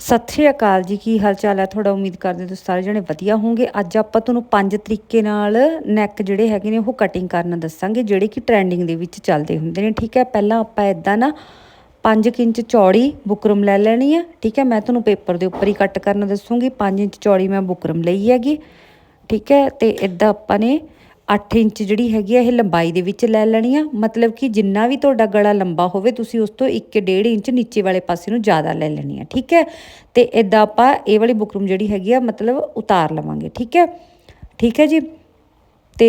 ਸਤਿ ਸ਼੍ਰੀ ਅਕਾਲ ਜੀ, ਕੀ ਹਾਲ ਚਾਲ ਹੈ? ਤੁਹਾਡਾ ਉਮੀਦ ਕਰਦੇ ਹਾਂ ਤੁਸੀਂ ਸਾਰੇ ਜਣੇ ਵਧੀਆ ਹੋਵੋਗੇ। ਅੱਜ ਆਪਾਂ ਤੁਹਾਨੂੰ ਪੰਜ ਤਰੀਕੇ ਨਾਲ ਨੈਕ ਜਿਹੜੇ ਹੈਗੇ ਨੇ, ਉਹ ਕਟਿੰਗ ਕਰਨਾ ਦੱਸਾਂਗੇ, ਜਿਹੜੇ ਕਿ ਟ੍ਰੈਂਡਿੰਗ ਦੇ ਵਿੱਚ ਚੱਲਦੇ ਹੁੰਦੇ ਨੇ, ਠੀਕ ਹੈ? ਪਹਿਲਾਂ ਆਪਾਂ ਇਦਾਂ ਨਾ 5 ਇੰਚ ਚੌੜੀ ਬੁਕਰਮ ਲੈ ਲੈਣੀ ਹੈ ਠੀਕ ਹੈ? ਮੈਂ ਤੁਹਾਨੂੰ ਪੇਪਰ ਦੇ ਉੱਪਰ ਹੀ ਕੱਟ ਕਰਨਾ ਦੱਸੂਗੀ। 5 ਇੰਚ ਚੌੜੀ ਮੈਂ ਬੁਕਰਮ ਲਈ ਹੈਗੀ, ਠੀਕ ਹੈ? ਤੇ ਇਦਾਂ ਆਪਾਂ ਨੇ 8 ਇੰਚ ਜਿਹੜੀ ਹੈਗੀ ਆ, ਇਹ ਲੰਬਾਈ ਦੇ ਵਿੱਚ ਲੈ ਲੈਣੀ ਆ। ਮਤਲਬ ਕਿ ਜਿੰਨਾ ਵੀ ਤੁਹਾਡਾ ਗਲਾ ਲੰਬਾ ਹੋਵੇ, ਤੁਸੀਂ ਉਸ ਤੋਂ 1.5 ਇੰਚ ਨੀਚੇ ਵਾਲੇ ਪਾਸੇ ਨੂੰ ਜ਼ਿਆਦਾ ਲੈ ਲੈਣੀ ਆ, ਠੀਕ ਹੈ? ਤੇ ਇਦਾਂ ਆਪਾਂ ਇਹ ਵਾਲੀ ਬੁਕਰਮ ਜਿਹੜੀ ਹੈਗੀ ਆ, ਮਤਲਬ ਉਤਾਰ ਲਵਾਂਗੇ, ਠੀਕ ਹੈ? ਠੀਕ ਹੈ ਜੀ? ਤੇ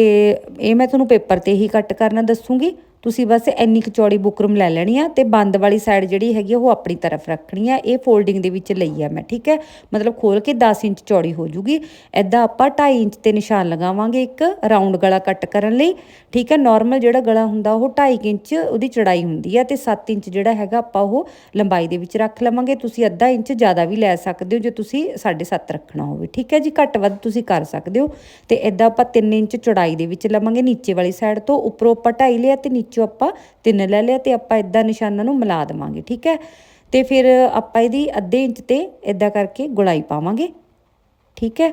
ਇਹ ਮੈਂ ਤੁਹਾਨੂੰ ਪੇਪਰ ਤੇ ਹੀ ਕੱਟ ਕਰਨਾ ਦੱਸੂਗੀ। ਤੁਸੀਂ ਬਸ ਇੰਨੀ ਕੁ ਚੌੜੀ ਬੁਕਰਮ ਲੈ ਲੈਣੀ ਆ ਤੇ ਬੰਦ ਵਾਲੀ ਸਾਈਡ ਜਿਹੜੀ ਹੈਗੀ ਆ, ਉਹ ਆਪਣੀ ਤਰਫ ਰੱਖਣੀ ਆ। ਇਹ ਫੋਲਡਿੰਗ ਦੇ ਵਿੱਚ ਲਈ ਆ ਮੈਂ, ਠੀਕ ਹੈ? ਮਤਲਬ ਖੋਲ ਕੇ 10 ਇੰਚ ਚੌੜੀ ਹੋ ਜੂਗੀ। ਐਦਾਂ ਆਪਾਂ 2.5 ਇੰਚ ਤੇ ਨਿਸ਼ਾਨ ਲਗਾਵਾਂਗੇ ਇੱਕ ਰਾਉਂਡ ਗਲਾ ਕੱਟ ਕਰਨ ਲਈ, ਠੀਕ ਹੈ? ਨਾਰਮਲ ਜਿਹੜਾ ਗਲਾ ਹੁੰਦਾ, ਉਹ 2.5 ਇੰਚ ਉਹਦੀ ਚੜਾਈ ਹੁੰਦੀ ਆ ਤੇ 7 ਇੰਚ ਜਿਹੜਾ ਹੈਗਾ ਆਪਾਂ ਉਹ ਲੰਬਾਈ ਦੇ ਵਿੱਚ ਰੱਖ ਲਵਾਂਗੇ। ਤੁਸੀਂ ਅੱਧਾ ਇੰਚ ਜ਼ਿਆਦਾ ਵੀ ਲੈ ਸਕਦੇ ਹੋ ਜੇ ਤੁਸੀਂ 7.5 ਰੱਖਣਾ ਹੋਵੇ, ਠੀਕ ਹੈ ਜੀ? ਘੱਟ ਵੱਧ ਤੁਸੀਂ ਕਰ ਸਕਦੇ ਹੋ ਤੇ ਐਦਾਂ ਆਪਾਂ 3 ਇੰਚ ਚੌੜਾਈ ਦੇ ਵਿੱਚ ਲਵਾਂਗੇ। ਨੀਚੇ ਵਾਲੀ ਸਾਈਡ ਤੋਂ ਉੱਪਰੋਂ ਆਪਾਂ 2.5 ਲਿਆ ਤੇ ਨੀਚੋਂ ਆਪਾਂ ਤਿੰਨ ਲੈ ਲਿਆ ਤੇ ਆਪਾਂ ਇਦਾਂ ਨਿਸ਼ਾਨਾਂ ਨੂੰ ਮਿਲਾ ਦੇਵਾਂਗੇ, ਠੀਕ ਹੈ? ਤੇ ਫਿਰ ਆਪਾਂ ਇਹਦੀ ਅੱਧੇ ਇੰਚ ਤੇ ਇਦਾਂ ਕਰਕੇ ਗੁਲਾਈ ਪਾਵਾਂਗੇ, ਠੀਕ ਹੈ?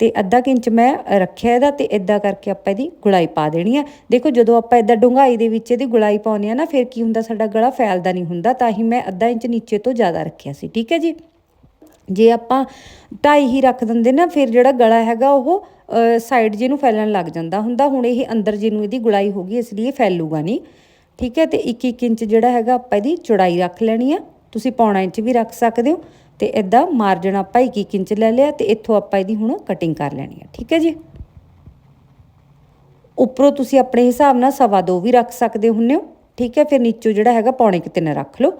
ਤੇ ਅੱਧਾ ਕੁ ਇੰਚ ਮੈਂ ਰੱਖਿਆ ਇਹਦਾ ਤੇ ਇਦਾਂ ਕਰਕੇ ਆਪਾਂ ਇਹਦੀ ਗੁਲਾਈ ਪਾ ਦੇਣੀ ਆ। ਦੇਖੋ, ਜਦੋਂ ਆਪਾਂ ਇਦਾਂ ਡੂੰਘਾਈ ਦੇ ਵਿੱਚ ਇਹਦੀ ਗੁਲਾਈ ਪਾਉਂਦੇ ਆ ਨਾ, ਫਿਰ ਕੀ ਹੁੰਦਾ, ਸਾਡਾ ਗਲਾ ਫੈਲਦਾ ਨਹੀਂ ਹੁੰਦਾ, ਤਾਂ ਹੀ ਮੈਂ ਅੱਧਾ ਇੰਚ ਨੀਚੇ ਤੋਂ ਜ਼ਿਆਦਾ ਰੱਖਿਆ ਸੀ, ਠੀਕ ਹੈ ਜੀ? ਜੇ ਆਪਾਂ ਢਾਈ ਹੀ ਰੱਖ ਦਿੰਦੇ ਨਾ, ਫਿਰ ਜਿਹੜਾ ਗਲਾ ਹੈਗਾ ਉਹ ਸਾਈਡ ਜੇ ਨੂੰ ਫੈਲਣ ਲੱਗ ਜਾਂਦਾ ਹੁੰਦਾ, ਹੁਣ ਇਹ ਅੰਦਰ ਜੇ ਨੂੰ ਇਹਦੀ ਗੁਲਾਈ ਹੋ ਗਈ, ਇਸ ਲਈ ਇਹ ਫੈਲੂਗਾ ਨਹੀਂ। ਠੀਕ ਹੈ, ਤੇ 1 1 ਇੰਚ ਜਿਹੜਾ ਹੈਗਾ ਆਪਾਂ ਇਹਦੀ ਚੌੜਾਈ ਰੱਖ ਲੈਣੀ ਆ। ਤੁਸੀਂ ਪੌਣਾ ਇੰਚ ਵੀ ਰੱਖ ਸਕਦੇ ਹੋ, ਤੇ ਇਦਾਂ ਮਾਰਜਨ ਆਪਾਂ 1 1 ਇੰਚ ਲੈ ਲਿਆ, ਤੇ ਇੱਥੋਂ ਆਪਾਂ ਇਹਦੀ ਹੁਣ ਕਟਿੰਗ ਕਰ ਲੈਣੀ ਆ। ਠੀਕ ਹੈ ਜੀ? ਉੱਪਰੋਂ ਤੁਸੀਂ ਆਪਣੇ ਹਿਸਾਬ ਨਾਲ ਸਵਾ ਦੋ ਵੀ ਰੱਖ ਸਕਦੇ ਹੁੰਨੇ ਹੋ। ਠੀਕ ਹੈ, ਫਿਰ ਨੀਚੋਂ ਜਿਹੜਾ ਹੈਗਾ ਪੌਣੇ ਕਿ ਤਿੰਨ ਰੱਖ ਲਓ।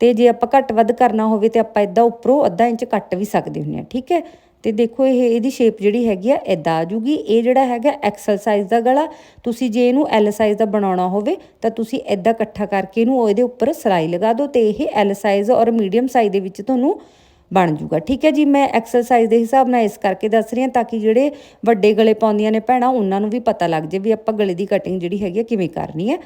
ਤੇ ਜੇ ਆਪਾਂ ਘੱਟ ਵੱਧ ਕਰਨਾ ਹੋਵੇ, ਤੇ ਆਪਾਂ ਇਦਾਂ ਉੱਪਰੋਂ ਅੱਧਾ ਇੰਚ ਕੱਟ ਵੀ ਸਕਦੇ ਹੁੰਨੇ ਆ। ਠੀਕ ਹੈ ਤੇ ਦੇਖੋ ਇਹ, ਇਹਦੀ ਸ਼ੇਪ ਜਿਹੜੀ ਹੈਗੀ ਆ ਇਦਾਂ ਆ ਜੂਗੀ। ਇਹ ਜਿਹੜਾ ਹੈਗਾ ਐਕਸਲ ਸਾਈਜ਼ ਦਾ ਗਲਾ, ਤੁਸੀਂ ਜੇ ਇਹਨੂੰ ਐਲ ਸਾਈਜ਼ ਦਾ ਬਣਾਉਣਾ ਹੋਵੇ, ਤਾਂ ਤੁਸੀਂ ਇਦਾਂ ਇਕੱਠਾ ਕਰਕੇ ਇਹਨੂੰ ਇਹਦੇ ਉੱਪਰ ਸਲਾਈ ਲਗਾ ਦਿਓ ਤੇ ਇਹ ਐਲ ਸਾਈਜ਼ ਔਰ ਮੀਡੀਅਮ ਸਾਈਜ਼ ਦੇ ਵਿੱਚ ਤੁਹਾਨੂੰ ਬਣ ਜੂਗਾ। ਠੀਕ ਹੈ ਜੀ, ਮੈਂ ਐਕਸਰਸਾਈਜ਼ ਦੇ ਹਿਸਾਬ ਨਾਲ ਇਸ ਕਰਕੇ ਦੱਸ ਰਹੀ ਹਾਂ, ਤਾਂ ਕਿ ਜਿਹੜੇ ਵੱਡੇ ਗਲੇ ਪਾਉਂਦੀਆਂ ਨੇ ਭੈਣਾਂ, ਉਹਨਾਂ ਨੂੰ ਵੀ ਪਤਾ ਲੱਗ ਜੇ ਵੀ ਆਪਾਂ ਗਲੇ ਦੀ ਕਟਿੰਗ ਜਿਹੜੀ ਹੈਗੀ ਆ ਕਿਵੇਂ ਕਰਨੀ ਹੈ।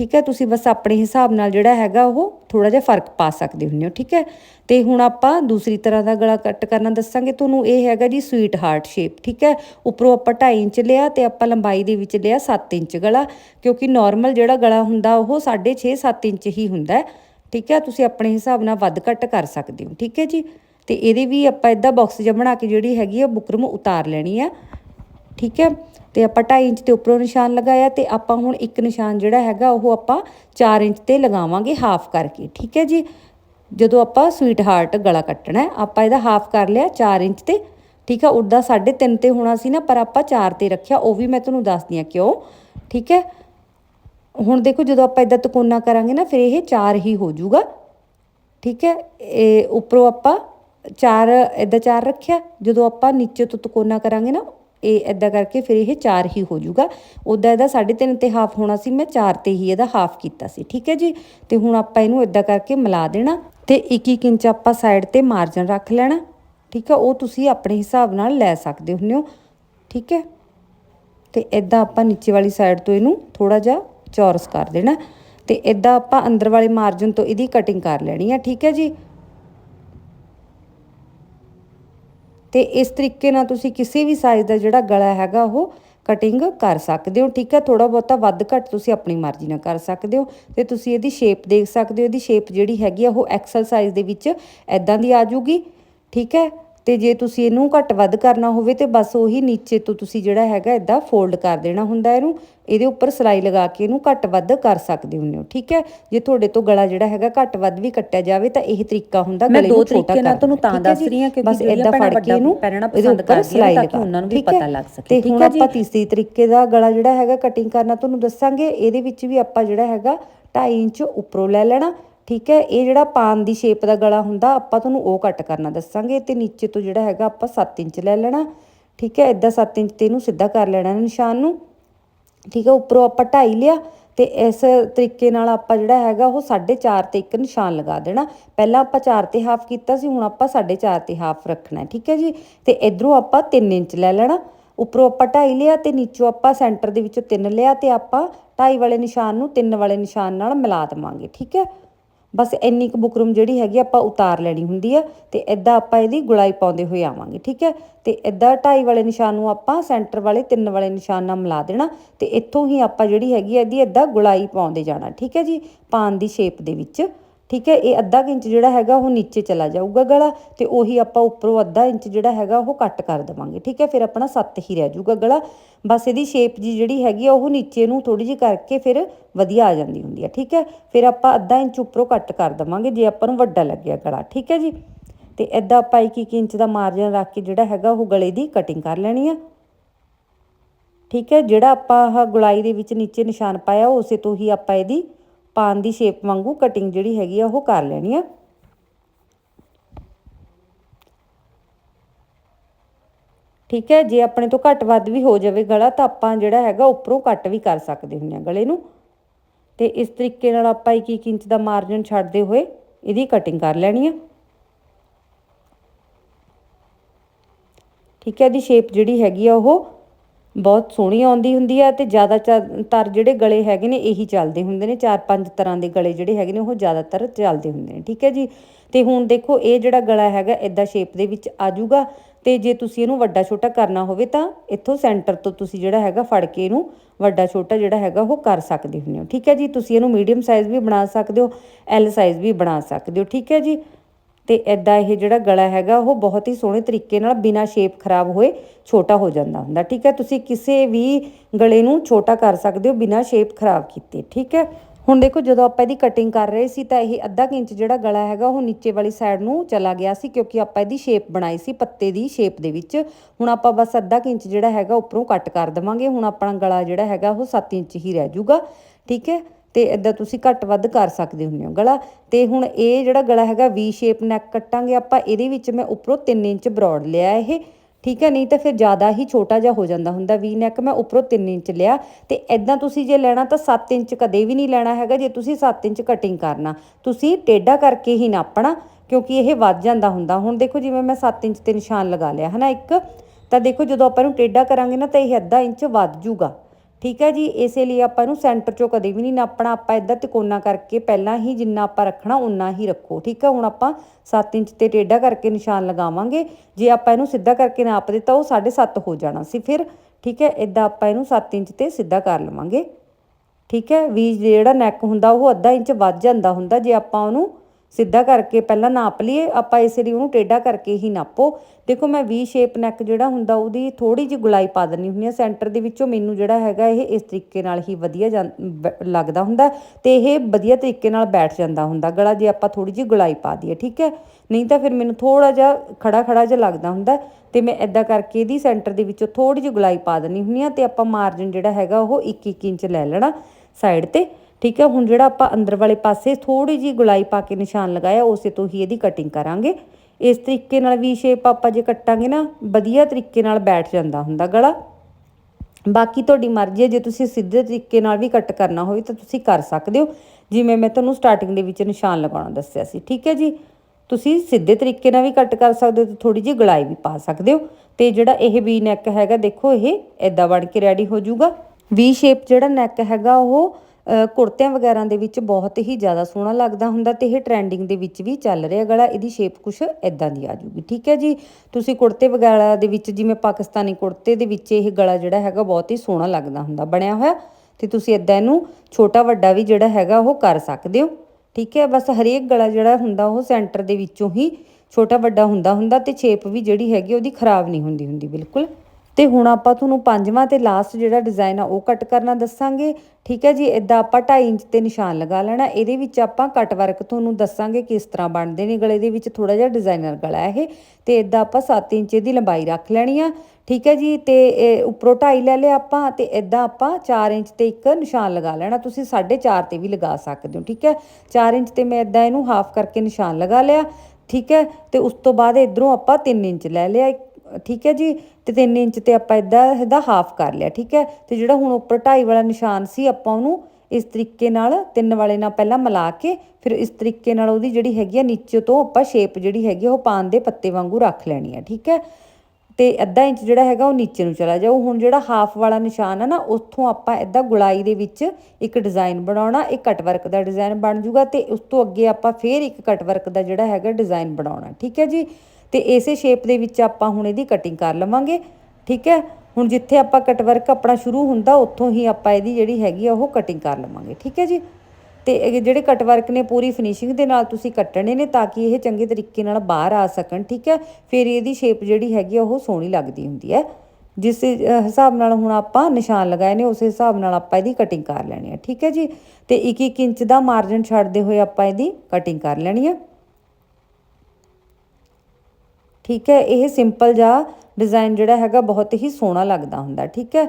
ਠੀਕ ਹੈ? ਤੁਸੀਂ ਬਸ ਆਪਣੇ ਹਿਸਾਬ ਨਾਲ ਜਿਹੜਾ ਹੈਗਾ ਉਹ ਥੋੜਾ ਜਿਹਾ ਫ਼ਰਕ ਪਾ ਸਕਦੇ ਹੁੰਦੇ ਹੋ, ਠੀਕ ਹੈ? ਤੇ ਹੁਣ ਆਪਾਂ ਦੂਸਰੀ ਤਰ੍ਹਾਂ ਦਾ ਗਲਾ ਕੱਟ ਕਰਨਾ ਦੱਸਾਂਗੇ। ਤੁਹਾਨੂੰ ਇਹ ਹੈਗਾ ਜੀ ਸਵੀਟ ਹਾਰਟ ਸ਼ੇਪ ਠੀਕ ਹੈ? ਉੱਪਰੋਂ ਆਪਾਂ 2.5 ਇੰਚ ਲਿਆ ਤੇ ਆਪਾਂ ਲੰਬਾਈ ਦੇ ਵਿੱਚ ਲਿਆ 7 ਇੰਚ ਗਲਾ, ਕਿਉਂਕਿ ਨਾਰਮਲ ਜਿਹੜਾ ਗਲਾ ਹੁੰਦਾ ਉਹ 6.5 7 ਇੰਚ ਹੀ ਹੁੰਦਾ ਠੀਕ ਹੈ? ਤੁਸੀਂ ਆਪਣੇ ਹਿਸਾਬ ਨਾਲ ਵੱਧ ਘੱਟ ਕਰ ਸਕਦੇ ਹੋ, ਠੀਕ ਹੈ ਜੀ? ਤੇ ਇਹਦੇ ਵੀ ਆਪਾਂ ਇਦਾਂ ਬਾਕਸ ਜਿਹਾ ਬਣਾ ਕੇ ਜਿਹੜੀ ਹੈਗੀ ਆ, ਬੁਕਰਮ ਉਤਾਰ ਲੈਣੀ ਆ। ਠੀਕ ਹੈ? ਤੇ ਆਪਾਂ 2.5 ਇੰਚ ਤੇ ਉੱਪਰੋਂ ਨਿਸ਼ਾਨ ਲਗਾਇਆ ਤੇ ਆਪਾਂ ਹੁਣ ਇੱਕ ਨਿਸ਼ਾਨ ਜਿਹੜਾ ਹੈਗਾ ਉਹ ਆਪਾਂ 4 ਇੰਚ ਤੇ ਲਗਾਵਾਂਗੇ ਹਾਫ ਕਰਕੇ, ਠੀਕ ਹੈ ਜੀ? ਜਦੋਂ ਆਪਾਂ ਸਵੀਟ ਹਾਰਟ ਗਲਾ ਕੱਟਣਾ ਹੈ, ਆਪਾਂ ਇਹਦਾ ਹਾਫ ਕਰ ਲਿਆ 4 ਇੰਚ ਤੇ, ਠੀਕ ਹੈ? ਉੱਡਾ 3.5 ਤੇ ਹੋਣਾ ਸੀ ਨਾ, ਪਰ ਆਪਾਂ 4 ਤੇ ਰੱਖਿਆ, ਉਹ ਵੀ ਮੈਂ ਤੁਹਾਨੂੰ ਦੱਸਦੀ ਆ ਕਿਉਂ, ਠੀਕ ਹੈ? ਹੁਣ ਦੇਖੋ, ਜਦੋਂ ਆਪਾਂ ਇਦਾਂ ਤਕੋਨਾ ਕਰਾਂਗੇ ਨਾ, ਫਿਰ ਇਹ 4 ਹੀ ਹੋ ਜਾਊਗਾ, ਠੀਕ ਹੈ? ਇਹ ਉੱਪਰੋਂ ਆਪਾਂ ਚਾਰ ਇਦਾਂ ਚਾਰ ਰੱਖਿਆ, ਜਦੋਂ ਆਪਾਂ ਨੀਚੇ ਤੋਂ ਤਕੋਨਾ ਕਰਾਂਗੇ ਨਾ ਇਹ ਇਦਾਂ ਕਰਕੇ ਫਿਰ ਇਹ 4 ਹੀ ਹੋ ਜਾਊਗਾ। ਉਦਾਂ ਇਹਦਾ 3.5 ਤੇ ਹਾਫ ਹੋਣਾ ਸੀ, ਮੈਂ 4 ਤੇ ਹੀ ਇਹਦਾ ਹਾਫ ਕੀਤਾ ਸੀ, ਠੀਕ ਹੈ ਜੀ? ਤੇ ਹੁਣ ਆਪਾਂ ਇਹਨੂੰ ਇਦਾਂ ਕਰਕੇ ਮਿਲਾ ਦੇਣਾ ਤੇ 1-1 ਇੰਚ ਆਪਾਂ ਸਾਈਡ ਤੇ ਮਾਰਜਨ ਰੱਖ ਲੈਣਾ, ਠੀਕ ਹੈ? ਉਹ ਤੁਸੀਂ ਆਪਣੇ ਹਿਸਾਬ ਨਾਲ ਲੈ ਸਕਦੇ ਹੁੰਦੇ ਹੋ, ਠੀਕ ਹੈ? ਤੇ ਇਦਾਂ ਆਪਾਂ ਨੀਚੇ ਵਾਲੀ ਸਾਈਡ ਤੋਂ ਇਹਨੂੰ ਥੋੜਾ ਜਿਹਾ ਚੌਰਸ ਕਰ ਦੇਣਾ ਤੇ ਇਦਾਂ ਆਪਾਂ ਅੰਦਰ ਵਾਲੇ ਮਾਰਜਨ ਤੋਂ ਇਹਦੀ ਕਟਿੰਗ ਕਰ ਲੈਣੀ ਹੈ ਠੀਕ ਹੈ ਜੀ? ਤੇ ਇਸ ਤਰੀਕੇ ਨਾਲ ਤੁਸੀਂ ਕਿਸੇ ਵੀ ਸਾਈਜ਼ ਦਾ ਜਿਹੜਾ ਗਲਾ ਹੈਗਾ ਉਹ ਕਟਿੰਗ ਕਰ ਸਕਦੇ ਹੋ। ਠੀਕ ਹੈ ਥੋੜਾ ਬਹੁਤਾ ਵੱਧ ਘੱਟ ਤੁਸੀਂ ਆਪਣੀ ਮਰਜ਼ੀ ਨਾਲ ਕਰ ਸਕਦੇ ਹੋ ਤੇ ਤੁਸੀਂ ਇਹਦੀ ਸ਼ੇਪ ਦੇਖ ਸਕਦੇ ਹੋ। ਇਹਦੀ ਸ਼ੇਪ ਜਿਹੜੀ ਹੈਗੀ ਆ ਉਹ ਐਕਸਲ ਸਾਈਜ਼ ਦੇ ਵਿੱਚ ਐਦਾਂ ਦੀ ਆ ਜੂਗੀ ਠੀਕ ਹੈ ਤੇ ਜੇ ਤੁਸੀਂ ਇਹਨੂੰ ਘੱਟ ਵੱਧ ਕਰਨਾ ਹੋਵੇ ਤੇ ਬਸ ਉਹੀ ਨੀਚੇ ਤੋਂ ਤੁਸੀਂ ਜਿਹੜਾ ਹੈਗਾ ਇਦਾਂ ਫੋਲਡ ਕਰ ਦੇਣਾ ਹੁੰਦਾ ਇਹਨੂੰ ਇਹਦੇ ਉੱਪਰ ਸਲਾਈ ਲਗਾ ਕੇ ਇਹਨੂੰ ਘੱਟ ਵੱਧ ਕਰ ਸਕਦੇ ਹੋ ਠੀਕ ਹੈ ਜੇ ਤੁਹਾਡੇ ਤੋਂ ਗਲਾ ਜਿਹੜਾ ਹੈਗਾ ਘੱਟ ਵੱਧ ਵੀ ਕੱਟਿਆ ਜਾਵੇ ਤਾਂ ਇਹ ਤਰੀਕਾ ਹੁੰਦਾ ਮੈਂ ਗਲੇ ਦੋ ਨੂੰ ਛੋਟਾ ਤਰੀਕੇ ਨਾਲ ਕਰਨ ਤੁਹਾਨੂੰ ਤਾਂ ਦੱਸ ਰਹੀ ਹਾਂ? ਕਿਉਂਕਿ ਬਸ ਭੈਣਾਂ ਫੜ ਕੇ ਇਹਨੂੰ ਇਹਦੇ ਪਸੰਦ ਉੱਪਰ ਸਲਾਈ ਲਗਾ ਉਹਨਾਂ ਨੂੰ ਵੀ? ਪਤਾ ਲੱਗ ਸਕੇ, ਠੀਕ ਹੈ ਜੀ? ਆਪਾਂ ਤੀਸਰੀ ਤਰੀਕੇ ਦਾ ਗਲਾ ਜਿਹੜਾ ਹੈਗਾ ਕਟਿੰਗ ਕਰਨਾ ਤੁਹਾਨੂੰ ਦੱਸਾਂਗੇ ਇਹਦੇ ਵਿੱਚ ਵੀ ਆਪਾਂ ਜਿਹੜਾ ਹੈਗਾ 2.5 ਇੰਚ ਉੱਪਰੋਂ ਲੈ ਲੈਣਾ ਠੀਕ ਹੈ? ਇਹ ਜਿਹੜਾ ਪਾਨ ਦੀ ਸ਼ੇਪ ਦਾ ਗਲਾ ਹੁੰਦਾ, ਆਪਾਂ ਤੁਹਾਨੂੰ ਉਹ ਕੱਟ ਕਰਨਾ ਦੱਸਾਂਗੇ ਤੇ ਨੀਚੇ ਤੋਂ ਜਿਹੜਾ ਹੈਗਾ ਆਪਾਂ 7 ਇੰਚ ਲੈ ਲੈਣਾ। ਠੀਕ ਹੈ? ਇਦਾਂ 7 ਇੰਚ ਤੇ ਇਹਨੂੰ ਸਿੱਧਾ ਕਰ ਲੈਣਾ ਨਿਸ਼ਾਨ ਨੂੰ। ਠੀਕ ਹੈ? ਉੱਪਰੋਂ ਆਪਾਂ 2.5 ਲਿਆ ਤੇ ਇਸ ਤਰੀਕੇ ਨਾਲ ਆਪਾਂ ਜਿਹੜਾ ਹੈਗਾ ਉਹ 4.5 ਤੇ ਇੱਕ ਨਿਸ਼ਾਨ ਲਗਾ ਦੇਣਾ। ਪਹਿਲਾਂ ਆਪਾਂ 4 ਤੇ ਹਾਫ ਕੀਤਾ ਸੀ, ਹੁਣ ਆਪਾਂ 4.5 ਤੇ ਹਾਫ ਰੱਖਣਾ, ਠੀਕ ਹੈ ਜੀ? ਤੇ ਇਧਰੋਂ ਆਪਾਂ 3 ਇੰਚ ਲੈ ਲੈਣਾ। ਉੱਪਰੋਂ ਆਪਾਂ 2.5 ਲਿਆ ਤੇ ਨੀਚੋਂ ਆਪਾਂ ਸੈਂਟਰ ਦੇ ਵਿੱਚੋਂ 3 ਲਿਆ ਤੇ ਆਪਾਂ 2.5 ਵਾਲੇ ਨਿਸ਼ਾਨ ਨੂੰ 3 ਵਾਲੇ ਨਿਸ਼ਾਨ ਨਾਲ ਮਿਲਾ ਦੇਵਾਂਗੇ, ਠੀਕ ਹੈ? ਬਸ ਇੰਨੀ ਕੁ ਬੁਕਰਮ ਜਿਹੜੀ ਹੈਗੀ ਆਪਾਂ ਉਤਾਰ ਲੈਣੀ ਹੁੰਦੀ ਆ ਤੇ ਇਦਾਂ ਆਪਾਂ ਇਹਦੀ ਗੁਲਾਈ ਪਾਉਂਦੇ ਹੋਏ ਆਵਾਂਗੇ, ਠੀਕ ਹੈ? ਤੇ ਇਦਾਂ ਢਾਈ ਵਾਲੇ ਨਿਸ਼ਾਨ ਨੂੰ ਆਪਾਂ ਸੈਂਟਰ ਵਾਲੇ ਤਿੰਨ ਵਾਲੇ ਨਿਸ਼ਾਨ ਨਾਲ ਮਿਲਾ ਦੇਣਾ ਤੇ ਇੱਥੋਂ ਹੀ ਆਪਾਂ ਜਿਹੜੀ ਹੈਗੀ ਆ, ਇਹਦੀ ਇਦਾਂ ਗੁਲਾਈ ਪਾਉਂਦੇ ਜਾਣਾ, ਠੀਕ ਹੈ ਜੀ? ਪਾਨ ਦੀ ਸ਼ੇਪ ਦੇ ਵਿੱਚ। ਠੀਕ ਹੈ, ਇਹ ਅੱਧਾ ਕੁ ਇੰਚ ਜਿਹੜਾ ਹੈਗਾ ਉਹ ਨੀਚੇ ਚਲਾ ਜਾਊਗਾ ਗਲਾ ਤੇ ਉਹੀ ਆਪਾਂ ਉੱਪਰੋਂ ਅੱਧਾ ਇੰਚ ਜਿਹੜਾ ਹੈਗਾ ਉਹ ਕੱਟ ਕਰ ਦੇਵਾਂਗੇ, ਠੀਕ ਹੈ, ਫਿਰ ਆਪਣਾ 7 ਹੀ ਰਹਿ ਜਾਊਗਾ ਗਲਾ। ਬਸ ਇਹਦੀ ਸ਼ੇਪ ਜੀ ਜਿਹੜੀ ਹੈਗੀ ਆ, ਉਹ ਨੀਚੇ ਨੂੰ ਥੋੜੀ ਜਿਹੀ ਕਰਕੇ ਫਿਰ ਵਧੀਆ ਆ ਜਾਂਦੀ ਹੁੰਦੀ ਹੈ ਠੀਕ ਹੈ। ਫਿਰ ਆਪਾਂ ਅੱਧਾ ਇੰਚ ਉੱਪਰੋਂ ਕੱਟ ਕਰ ਦੇਵਾਂਗੇ, ਜੇ ਆਪਾਂ ਨੂੰ ਵੱਡਾ ਲੱਗਿਆ ਗਲਾ, ਠੀਕ ਹੈ ਜੀ। ਤੇ ਇਦਾਂ ਆਪਾਂ 1 ਇੰਚ ਦਾ ਮਾਰਜਨ ਰੱਖ ਕੇ ਜਿਹੜਾ ਹੈਗਾ ਉਹ ਗਲੇ ਦੀ ਕਟਿੰਗ ਕਰ ਲੈਣੀ ਆ। ਠੀਕ ਹੈ, ਜਿਹੜਾ ਆਪਾਂ ਆਹ ਗੁਲਾਈ ਦੇ ਵਿੱਚ ਨੀਚੇ ਨਿਸ਼ਾਨ ਪਾਇਆ, ਉਸੇ ਤੋਂ ਹੀ ਆਪਾਂ ਇਹਦੀ ਪਾਨ ਦੀ ਸ਼ੇਪ ਵਾਂਗੂ ਕਟਿੰਗ ਜਿਹੜੀ ਹੈਗੀ ਆ, ਉਹ ਕਰ ਲੈਣੀ ਆ। ਠੀਕ ਹੈ, ਜੇ ਆਪਣੇ ਤੋਂ ਘੱਟ ਵੱਧ ਵੀ ਹੋ ਜਾਵੇ ਗਲਾ, ਤਾਂ ਆਪਾਂ ਜਿਹੜਾ ਹੈਗਾ, ਉੱਪਰੋਂ ਕੱਟ ਵੀ ਕਰ ਸਕਦੇ ਹੁੰਦੇ ਆ ਗਲੇ ਨੂੰ। ਤੇ ਇਸ ਤਰੀਕੇ ਨਾਲ ਆਪਾਂ 1 ਇੰਚ ਦਾ ਮਾਰਜਨ ਛੱਡਦੇ ਹੋਏ ਇਹਦੀ ਕਟਿੰਗ ਕਰ ਲੈਣੀ ਆ। ਠੀਕ ਹੈ, ਇਹਦੀ ਸ਼ੇਪ ਜਿਹੜੀ ਹੈਗੀ ਆ, ਉਹ ਬਹੁਤ ਸੋਹਣੀ ਆਉਂਦੀ ਹੁੰਦੀ ਹੈ ਤੇ ਜ਼ਿਆਦਾਤਰ ਜਿਹੜੇ ਗਲੇ ਹੈਗੇ ਨੇ ਇਹੀ ਚੱਲਦੇ ਹੁੰਦੇ ਨੇ। ਚਾਰ ਪੰਜ ਤਰ੍ਹਾਂ ਦੇ ਗਲੇ ਜਿਹੜੇ ਹੈਗੇ ਨੇ ਉਹ ਜ਼ਿਆਦਾਤਰ ਚੱਲਦੇ ਹੁੰਦੇ ਨੇ, ਠੀਕ ਹੈ ਜੀ? ਤੇ ਹੁਣ ਦੇਖੋ, ਇਹ ਜਿਹੜਾ ਗਲਾ ਹੈਗਾ ਇਦਾਂ ਸ਼ੇਪ ਦੇ ਵਿੱਚ ਆ ਜਾਊਗਾ ਤੇ ਜੇ ਤੁਸੀਂ ਇਹਨੂੰ ਵੱਡਾ ਛੋਟਾ ਕਰਨਾ ਹੋਵੇ ਤਾਂ ਇੱਥੋਂ ਸੈਂਟਰ ਤੋਂ ਤੁਸੀਂ ਜਿਹੜਾ ਹੈਗਾ ਫੜ ਕੇ ਇਹਨੂੰ ਵੱਡਾ ਛੋਟਾ ਜਿਹੜਾ ਹੈਗਾ ਉਹ ਕਰ ਸਕਦੇ ਹੁੰਦੇ ਹੋ, ਠੀਕ ਹੈ ਜੀ? ਤੁਸੀਂ ਇਹਨੂੰ ਮੀਡੀਅਮ ਸਾਈਜ਼ ਵੀ ਬਣਾ ਸਕਦੇ ਹੋ ਐਲ ਸਾਈਜ਼ ਵੀ ਬਣਾ ਸਕਦੇ ਹੋ, ਠੀਕ ਹੈ ਜੀ? ਤੇ ਇਦਾਂ ਇਹ ਜਿਹੜਾ ਗਲਾ ਹੈਗਾ, ਉਹ ਬਹੁਤ ਹੀ ਸੋਹਣੇ ਤਰੀਕੇ ਨਾਲ ਬਿਨਾ ਸ਼ੇਪ ਖਰਾਬ ਹੋਏ ਛੋਟਾ ਹੋ ਜਾਂਦਾ ਹੁੰਦਾ। ਠੀਕ ਹੈ, ਤੁਸੀਂ ਕਿਸੇ ਵੀ ਗਲੇ ਨੂੰ ਛੋਟਾ ਕਰ ਸਕਦੇ ਹੋ, ਬਿਨਾ ਸ਼ੇਪ ਖਰਾਬ ਕੀਤੇ। ਠੀਕ ਹੈ, ਹੁਣ ਦੇਖੋ ਜਦੋਂ ਆਪਾਂ ਇਹਦੀ ਕਟਿੰਗ ਕਰ ਰਹੇ ਸੀ, ਤਾਂ ਇਹ ਅੱਧਾ ਕੁ ਇੰਚ ਜਿਹੜਾ ਗਲਾ ਹੈਗਾ, ਉਹ ਨੀਚੇ ਵਾਲੀ ਸਾਈਡ ਨੂੰ ਚਲਾ ਗਿਆ ਸੀ, ਕਿਉਂਕਿ ਆਪਾਂ ਇਹਦੀ ਸ਼ੇਪ ਬਣਾਈ ਸੀ, ਪੱਤੇ ਦੀ ਸ਼ੇਪ ਦੇ ਵਿੱਚ। ਹੁਣ ਆਪਾਂ ਬਸ ਅੱਧਾ ਕੁ ਇੰਚ ਜਿਹੜਾ ਹੈਗਾ ਉੱਪਰੋਂ ਕੱਟ ਕਰ ਦੇਵਾਂਗੇ। ਹੁਣ ਆਪਣਾ ਗਲਾ ਜਿਹੜਾ ਹੈਗਾ, ਉਹ 7 ਇੰਚ ਹੀ ਰਹਿ ਜਾਊਗਾ। ਠੀਕ ਹੈ ਤੇ ਇਦਾਂ ਤੁਸੀਂ ਘੱਟ ਵੱਧ ਕਰ ਸਕਦੇ ਹੁੰਦੇ ਹੋ ਗਲਾ। ਤੇ ਹੁਣ ਇਹ ਜਿਹੜਾ ਗਲਾ ਹੈਗਾ ਵੀ ਸ਼ੇਪ ਨੈਕ ਕੱਟਾਂਗੇ ਆਪਾਂ, ਇਹਦੇ ਵਿੱਚ ਮੈਂ ਉੱਪਰੋਂ 3 ਇੰਚ ਬਰੋਡ ਲਿਆ ਇਹ। ਠੀਕ ਹੈ, ਨਹੀਂ ਤਾਂ ਫਿਰ ਜ਼ਿਆਦਾ ਹੀ ਛੋਟਾ ਜਿਹਾ ਹੋ ਜਾਂਦਾ ਹੁੰਦਾ ਵੀ ਨੈਕ ਮੈਂ ਉੱਪਰੋਂ 3 ਇੰਚ ਲਿਆ। ਤੇ ਇਦਾਂ ਤੁਸੀਂ ਜੇ ਲੈਣਾ ਤਾਂ 7 ਇੰਚ ਕਦੇ ਵੀ ਨਹੀਂ ਲੈਣਾ ਹੈਗਾ, ਜੇ ਤੁਸੀਂ 7 ਇੰਚ ਕਟਿੰਗ ਕਰਨਾ। ਤੁਸੀਂ ਟੇਢਾ ਕਰਕੇ ਹੀ ਨਾਪਣਾ, ਕਿਉਂਕਿ ਇਹ ਵੱਧ ਜਾਂਦਾ ਹੁੰਦਾ। ਹੁਣ ਦੇਖੋ, ਜਿਵੇਂ ਮੈਂ 7 ਇੰਚ ਤੇ ਨਿਸ਼ਾਨ ਲਗਾ ਲਿਆ, ਹਨਾ ਇੱਕ? ਤਾਂ ਦੇਖੋ, ਜਦੋਂ ਆਪਾਂ ਨੂੰ ਟੇਢਾ ਕਰਾਂਗੇ ਨਾ, ਤਾਂ ਇਹ ਅੱਧਾ ਇੰਚ ਵੱਧ ਜੂਗਾ। ਠੀਕ ਹੈ ਜੀ, ਇਸੇ ਲਈ ਆਪਾਂ ਨੂੰ ਸੈਂਟਰ ਚੋਂ ਕਦੇ ਵੀ ਨਹੀਂ ਨਾਪਣਾ। ਆਪਾਂ ਇਦਾਂ ਤਿਕੋਨਾ ਕਰਕੇ ਪਹਿਲਾਂ ਹੀ ਜਿੰਨਾ ਆਪਾਂ ਰੱਖਣਾ ਉਨਾ ਹੀ ਰੱਖੋ, ਠੀਕ ਹੈ? ਹੁਣ ਆਪਾਂ 7 ਇੰਚ ਤੇ ਟੇਢਾ ਕਰਕੇ ਨਿਸ਼ਾਨ ਲਗਾਵਾਂਗੇ। ਜੇ ਆਪਾਂ ਇਹਨੂੰ ਸਿੱਧਾ ਕਰਕੇ ਨਾਪ ਦਿੱਤਾ, ਉਹ 7.5 ਹੋ ਜਾਣਾ ਸੀ ਫਿਰ, ਠੀਕ ਹੈ? ਇਦਾਂ ਆਪਾਂ ਇਹਨੂੰ 7 ਇੰਚ ਤੇ ਸਿੱਧਾ ਕਰ ਲਵਾਂਗੇ। ਠੀਕ ਹੈ? ਵੀ ਜਿਹੜਾ ਨੈਕ ਹੁੰਦਾ, ਉਹ ਅੱਧਾ ਇੰਚ ਵੱਧ ਜਾਂਦਾ ਹੁੰਦਾ। ਜੇ ਆਪਾਂ ਉਹਨੂੰ ਸਿੱਧਾ ਕਰਕੇ ਪਹਿਲਾਂ ਨਾਪ ਲਈਏ, ਆਪਾਂ ਇਸੇ ਲਈ ਉਹਨੂੰ ਟੇਢਾ ਕਰਕੇ ਹੀ ਨਾਪੋ। ਦੇਖੋ ਮੈਂ ਵੀ ਸ਼ੇਪ ਨੈਕ ਜਿਹੜਾ ਹੁੰਦਾ ਉਹਦੀ ਥੋੜੀ ਜਿਹੀ ਗੁਲਾਈ ਪਾ ਦਿੰਨੀ ਹੁੰਦੀ ਆ ਸੈਂਟਰ ਦੇ ਵਿੱਚੋਂ ਮੈਨੂੰ ਜਿਹੜਾ ਹੈਗਾ ਇਹ ਇਸ ਤਰੀਕੇ ਨਾਲ ਹੀ ਵਧੀਆ ਲੱਗਦਾ ਹੁੰਦਾ ਤੇ ਇਹ ਵਧੀਆ ਤਰੀਕੇ ਨਾਲ ਬੈਠ ਜਾਂਦਾ ਹੁੰਦਾ। ਗਲਾ ਜੇ ਆਪਾਂ ਥੋੜੀ ਜਿਹੀ ਗੁਲਾਈ ਪਾ ਦਈਏ, ਠੀਕ ਹੈ? ਨਹੀਂ ਤਾਂ ਫਿਰ ਮੈਨੂੰ ਥੋੜਾ ਜਿਹਾ ਖੜਾ ਖੜਾ ਜਿਹਾ ਲੱਗਦਾ ਹੁੰਦਾ ਤੇ ਮੈਂ ਇਦਾਂ ਕਰਕੇ ਇਹਦੀ ਸੈਂਟਰ ਦੇ ਵਿੱਚੋਂ ਥੋੜੀ ਜਿਹੀ ਗੁਲਾਈ ਪਾ ਦਿੰਨੀ ਹੁੰਦੀ ਆ ਤੇ ਆਪਾਂ ਮਾਰਜਨ ਜਿਹੜਾ ਹੈਗਾ ਉਹ 1 1 ਇੰਚ ਲੈ ਲੈਣਾ ਸਾਈਡ ਤੇ। ਠੀਕ ਹੈ, ਹੁਣ ਜਿਹੜਾ ਆਪਾਂ ਅੰਦਰ ਵਾਲੇ ਪਾਸੇ ਥੋੜੀ ਜੀ ਗੁਲਾਈ ਪਾ ਕੇ ਨਿਸ਼ਾਨ ਲਗਾਇਆ, ਉਸੇ ਤੋਂ ਹੀ ਇਹਦੀ ਕਟਿੰਗ ਕਰਾਂਗੇ। ਇਸ ਤਰੀਕੇ ਨਾਲ ਵੀ ਸ਼ੇਪ ਆਪਾਂ ਜੇ ਕੱਟਾਂਗੇ ਨਾ, ਵਧੀਆ ਤਰੀਕੇ ਨਾਲ ਬੈਠ ਜਾਂਦਾ ਹੁੰਦਾ ਗਲਾ। ਬਾਕੀ ਤੁਹਾਡੀ ਮਰਜ਼ੀ ਹੈ, ਜੇ ਤੁਸੀਂ ਸਿੱਧੇ ਤਰੀਕੇ ਨਾਲ ਵੀ ਕੱਟ ਕਰਨਾ ਹੋਵੇ ਤਾਂ ਤੁਸੀਂ ਕਰ ਸਕਦੇ ਹੋ। ਜਿਵੇਂ ਮੈਂ ਤੁਹਾਨੂੰ ਸਟਾਰਟਿੰਗ ਦੇ ਵਿੱਚ ਨਿਸ਼ਾਨ ਲਗਾਉਣਾ ਦੱਸਿਆ ਸੀ, ਠੀਕ ਹੈ ਜੀ? ਤੁਸੀਂ ਸਿੱਧੇ ਤਰੀਕੇ ਨਾਲ ਵੀ ਕੱਟ ਕਰ ਸਕਦੇ ਹੋ ਤੇ ਥੋੜੀ ਜਿਹੀ ਗਲਾਈ ਵੀ ਪਾ ਸਕਦੇ ਹੋ। ਤੇ ਜਿਹੜਾ ਇਹ ਵੀ ਨੈਕ ਹੈਗਾ, ਦੇਖੋ ਇਹ ਇਦਾਂ ਬਣ ਕੇ ਰੈਡੀ ਹੋ ਜਾਊਗਾ। ਵੀ ਸ਼ੇਪ ਜਿਹੜਾ ਨੈਕ ਹੈਗਾ, ਉਹ ਕੁੜਤਿਆਂ ਵਗੈਰਾ ਦੇ ਵਿੱਚ ਬਹੁਤ ਹੀ ਜ਼ਿਆਦਾ ਸੋਹਣਾ ਲੱਗਦਾ ਹੁੰਦਾ ਤੇ ਇਹ ਟ੍ਰੈਂਡਿੰਗ ਦੇ ਵਿੱਚ ਵੀ ਚੱਲ ਰਿਹਾ ਗਲਾ, ਇਹਦੀ ਸ਼ੇਪ ਕੁਛ ਇਦਾਂ ਦੀ ਆ ਜੂਗੀ ਠੀਕ ਹੈ ਜੀ? ਤੁਸੀਂ ਕੁੜਤੇ ਵਗੈਰਾ ਦੇ ਵਿੱਚ, ਜਿਵੇਂ ਪਾਕਿਸਤਾਨੀ ਕੁੜਤੇ ਦੇ ਵਿੱਚ ਇਹ ਗਲਾ ਜਿਹੜਾ ਹੈਗਾ ਬਹੁਤ ਹੀ ਸੋਹਣਾ ਲੱਗਦਾ ਹੁੰਦਾ, ਬਣਿਆ ਹੋਇਆ। ਤੇ ਤੁਸੀਂ ਇਦਾਂ ਇਹਨੂੰ ਛੋਟਾ ਵੱਡਾ ਵੀ ਜਿਹੜਾ ਹੈਗਾ ਉਹ ਕਰ ਸਕਦੇ ਹੋ। ਠੀਕ ਹੈ? ਬਸ ਹਰੇਕ ਗਲਾ ਜਿਹੜਾ ਹੁੰਦਾ ਉਹ ਸੈਂਟਰ ਦੇ ਵਿੱਚੋਂ ਹੀ ਛੋਟਾ ਵੱਡਾ ਹੁੰਦਾ ਹੁੰਦਾ ਤੇ ਸ਼ੇਪ ਵੀ ਜਿਹੜੀ ਹੈਗੀ ਉਹਦੀ ਖਰਾਬ ਨਹੀਂ ਹੁੰਦੀ ਹੁੰਦੀ, ਬਿਲਕੁਲ। ਤੇ ਹੁਣ ਆਪਾਂ ਤੁਹਾਨੂੰ ਪੰਜਵਾਂ ਤੇ ਲਾਸਟ ਜਿਹੜਾ ਡਿਜ਼ਾਈਨ ਆ ਉਹ ਕੱਟ ਕਰਨਾ ਦੱਸਾਂਗੇ। ਠੀਕ ਹੈ ਜੀ ਇਦਾਂ ਆਪਾਂ 2.5 ਇੰਚ ਤੇ ਨਿਸ਼ਾਨ ਲਗਾ ਲੈਣਾ। ਇਹਦੇ ਵਿੱਚ ਆਪਾਂ ਕੱਟ ਵਰਕ ਤੁਹਾਨੂੰ ਦੱਸਾਂਗੇ ਕਿਸ ਤਰ੍ਹਾਂ ਬਣਦੇ ਨੇ ਗਲੇ ਦੇ ਵਿੱਚ ਥੋੜਾ ਜਿਹਾ ਡਿਜ਼ਾਈਨਰ ਗਲਾ ਇਹ। ਤੇ ਇਦਾਂ ਆਪਾਂ 7 ਇੰਚ ਦੀ ਲੰਬਾਈ ਰੱਖ ਲੈਣੀ ਆ। ਠੀਕ ਹੈ ਜੀ, ਤੇ ਉੱਪਰੋਂ 2.5 ਲੈ ਲਿਆ ਆਪਾਂ ਤੇ ਇਦਾਂ ਆਪਾਂ 4 ਇੰਚ ਤੇ ਇੱਕ ਨਿਸ਼ਾਨ ਲਗਾ ਲੈਣਾ। ਤੁਸੀਂ 4.5 ਤੇ ਵੀ ਲਗਾ ਸਕਦੇ ਹੋ, ਠੀਕ ਹੈ? 4 ਇੰਚ ਤੇ ਮੈਂ ਇਦਾਂ ਇਹਨੂੰ ਹਾਫ ਕਰਕੇ ਨਿਸ਼ਾਨ ਲਗਾ ਲਿਆ। ਠੀਕ ਹੈ, ਤੇ ਉਸ ਤੋਂ ਬਾਅਦ ਇਧਰੋਂ ਆਪਾਂ 3 ਇੰਚ ਲੈ ਲਿਆ ਠੀਕ ਹੈ ਜੀ? ਤੇ 3 ਇੰਚ ਤੇ ਆਪਾਂ ਇਦਾਂ ਇਹਦਾ ਹਾਫ ਕਰ ਲਿਆ, ਠੀਕ ਹੈ? ਤੇ ਜਿਹੜਾ ਹੁਣ ਉੱਪਰ ਢਾਈ ਵਾਲਾ ਨਿਸ਼ਾਨ ਸੀ, ਆਪਾਂ ਉਹਨੂੰ ਇਸ ਤਰੀਕੇ ਨਾਲ ਤਿੰਨ ਵਾਲੇ ਨਾਲ ਪਹਿਲਾਂ ਮਿਲਾ ਕੇ, ਫਿਰ ਇਸ ਤਰੀਕੇ ਨਾਲ ਉਹਦੀ ਜਿਹੜੀ ਹੈਗੀ ਆ ਨੀਚੇ ਤੋਂ ਆਪਾਂ ਸ਼ੇਪ ਜਿਹੜੀ ਹੈਗੀ ਉਹ ਪਾਨ ਦੇ ਪੱਤੇ ਵਾਂਗੂ ਰੱਖ ਲੈਣੀ ਆ, ਠੀਕ ਹੈ? ਤੇ ਅੱਧਾ ਇੰਚ ਜਿਹੜਾ ਹੈਗਾ ਉਹ ਨੀਚੇ ਨੂੰ ਚਲਾ ਜਾਊ ਹੁਣ ਜਿਹੜਾ ਹਾਫ ਵਾਲਾ ਨਿਸ਼ਾਨ ਆ ਨਾ, ਉੱਥੋਂ ਆਪਾਂ ਇਦਾਂ ਗੁਲਾਈ ਦੇ ਵਿੱਚ ਇੱਕ ਡਿਜ਼ਾਈਨ ਬਣਾਉਣਾ, ਇੱਕ ਕਟ ਵਰਕ ਦਾ ਡਿਜ਼ਾਈਨ ਬਣ ਜੂਗਾ ਤੇ ਉਸ ਤੋਂ ਅੱਗੇ ਆਪਾਂ ਫੇਰ ਇੱਕ ਕਟ ਵਰਕ ਦਾ ਜਿਹੜਾ ਹੈਗਾ ਡਿਜ਼ਾਈਨ ਬਣਾਉਣਾ, ਠੀਕ ਹੈ ਜੀ? ਤੇ ਇਸੇ ਸ਼ੇਪ ਦੇ ਵਿੱਚ ਆਪਾਂ ਹੁਣ ਇਹਦੀ ਕਟਿੰਗ ਕਰ ਲਵਾਂਗੇ, ਠੀਕ ਹੈ? ਹੁਣ ਜਿੱਥੇ ਆਪਾਂ ਕਟਵਰਕ ਆਪਣਾ ਸ਼ੁਰੂ ਹੁੰਦਾ, ਉੱਥੋਂ ਹੀ ਆਪਾਂ ਇਹਦੀ ਜਿਹੜੀ ਹੈਗੀ ਆ, ਉਹ ਕਟਿੰਗ ਕਰ ਲਵਾਂਗੇ, ਠੀਕ ਹੈ ਜੀ? ਤੇ ਇਹ ਜਿਹੜੇ ਕਟ ਵਰਕ ਨੇ ਪੂਰੀ ਫਿਨਿਸ਼ਿੰਗ ਦੇ ਨਾਲ ਤੁਸੀਂ ਕੱਟਣੇ ਨੇ ਤਾਂ ਕਿ ਇਹ ਚੰਗੇ ਤਰੀਕੇ ਨਾਲ ਬਾਹਰ ਆ ਸਕਣ, ਠੀਕ ਹੈ? ਫਿਰ ਇਹਦੀ ਸ਼ੇਪ ਜਿਹੜੀ ਹੈਗੀ ਆ, ਉਹ ਸੋਹਣੀ ਲੱਗਦੀ ਹੁੰਦੀ ਹੈ। ਜਿਸ ਹਿਸਾਬ ਨਾਲ ਹੁਣ ਆਪਾਂ ਨਿਸ਼ਾਨ ਲਗਾਏ ਨੇ, ਉਸ ਹਿਸਾਬ ਨਾਲ ਆਪਾਂ ਇਹਦੀ ਕਟਿੰਗ ਕਰ ਲੈਣੀ ਹੈ, ਠੀਕ ਹੈ ਜੀ? ਤੇ 1-1 ਇੰਚ ਦਾ ਮਾਰਜਨ ਛੱਡਦੇ ਹੋਏ ਆਪਾਂ ਇਹਦੀ ਕਟਿੰਗ ਕਰ ਲੈਣੀ ਹੈ। ਠੀਕ ਹੈ? ਇਹ ਸਿੰਪਲ ਜਿਹਾ ਡਿਜ਼ਾਈਨ ਜਿਹੜਾ ਹੈਗਾ ਬਹੁਤ ਹੀ ਸੋਹਣਾ ਲੱਗਦਾ ਹੁੰਦਾ, ਠੀਕ ਹੈ?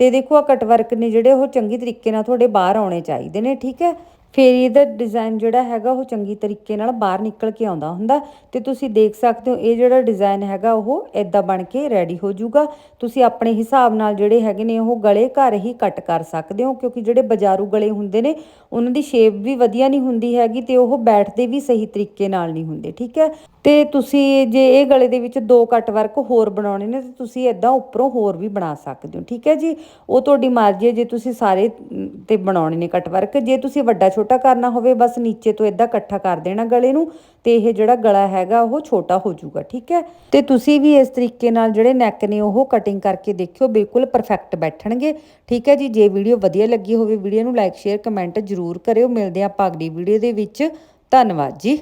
ਤੇ ਦੇਖੋ ਆ ਕਟ ਵਰਕ ਨੇ ਜਿਹੜੇ ਉਹ ਚੰਗੀ ਤਰੀਕੇ ਨਾਲ ਤੁਹਾਡੇ ਬਾਹਰ ਆਉਣੇ ਚਾਹੀਦੇ ਨੇ, ਠੀਕ ਹੈ? ਫਿਰ ਇਹਦਾ ਡਿਜ਼ਾਈਨ ਜਿਹੜਾ ਹੈਗਾ ਉਹ ਚੰਗੀ ਤਰੀਕੇ ਨਾਲ ਬਾਹਰ ਨਿਕਲ ਕੇ ਆਉਂਦਾ ਹੁੰਦਾ ਤੇ ਤੁਸੀਂ ਦੇਖ ਸਕਦੇ ਹੋ ਇਹ ਜਿਹੜਾ ਡਿਜ਼ਾਈਨ ਹੈਗਾ ਉਹ ਇਦਾਂ ਬਣ ਕੇ ਰੈਡੀ ਹੋ ਜਾਊਗਾ। ਤੁਸੀਂ ਆਪਣੇ ਹਿਸਾਬ ਨਾਲ ਜਿਹੜੇ ਹੈਗੇ ਨੇ ਉਹ ਗਲੇ ਘਰ ਹੀ ਕੱਟ ਕਰ ਸਕਦੇ ਹੋ ਕਿਉਂਕਿ ਜਿਹੜੇ ਬਾਜ਼ਾਰੂ ਗਲੇ ਹੁੰਦੇ ਨੇ, ਉਹਨਾਂ ਦੀ ਸ਼ੇਪ ਵੀ ਵਧੀਆ ਨਹੀਂ ਹੁੰਦੀ ਹੈਗੀ ਤੇ ਉਹ ਬੈਠਦੇ ਵੀ ਸਹੀ ਤਰੀਕੇ ਨਾਲ ਨਹੀਂ ਹੁੰਦੇ, ਠੀਕ ਹੈ? ਤੇ ਤੁਸੀਂ ਜੇ ਇਹ ਗਲੇ ਦੇ ਵਿੱਚ ਦੋ ਕੱਟ ਵਰਕ ਹੋਰ ਬਣਾਉਣੇ ਨੇ, ਤੇ ਤੁਸੀਂ ਇਦਾਂ ਉੱਪਰੋਂ ਹੋਰ ਵੀ ਬਣਾ ਸਕਦੇ ਹੋ, ਠੀਕ ਹੈ ਜੀ? ਉਹ ਤੁਹਾਡੀ ਮਰਜ਼ੀ ਹੈ, ਜੇ ਤੁਸੀਂ ਸਾਰੇ ਤੇ ਬਣਾਉਣੇ ਨੇ ਕੱਟ ਵਰਕ ਜੇ ਤੁਸੀਂ ਵੱਡਾ ਛੋਟਾ ਕਰਨਾ ਹੋਵੇ, ਬਸ ਨੀਚੇ ਤੋਂ ਇਦਾਂ ਇਕੱਠਾ ਕਰ ਦੇਣਾ ਗਲੇ ਨੂੰ ਤੇ ਇਹ ਜਿਹੜਾ ਗਲਾ ਹੈਗਾ, ਉਹ ਛੋਟਾ ਹੋ ਜਾਊਗਾ, ਠੀਕ ਹੈ? ਤੇ ਤੁਸੀਂ ਵੀ ਇਸ ਤਰੀਕੇ ਨਾਲ ਜਿਹੜੇ ਨੈਕ ਨੇ, ਉਹ ਕਟਿੰਗ ਕਰਕੇ ਦੇਖਿਓ, ਬਿਲਕੁਲ ਪਰਫੈਕਟ ਬੈਠਣਗੇ, ਠੀਕ ਹੈ ਜੀ? ਜੇ ਵੀਡੀਓ ਵਧੀਆ ਲੱਗੀ ਹੋਵੇ, ਵੀਡੀਓ ਨੂੰ ਲਾਈਕ ਸ਼ੇਅਰ ਕਮੈਂਟ ਜ਼ਰੂਰ ਕਰਿਓ। ਮਿਲਦੇ ਹਾਂ ਆਪਾਂ ਅਗਲੀ ਵੀਡੀਓ ਦੇ ਵਿੱਚ। ਧੰਨਵਾਦ ਜੀ।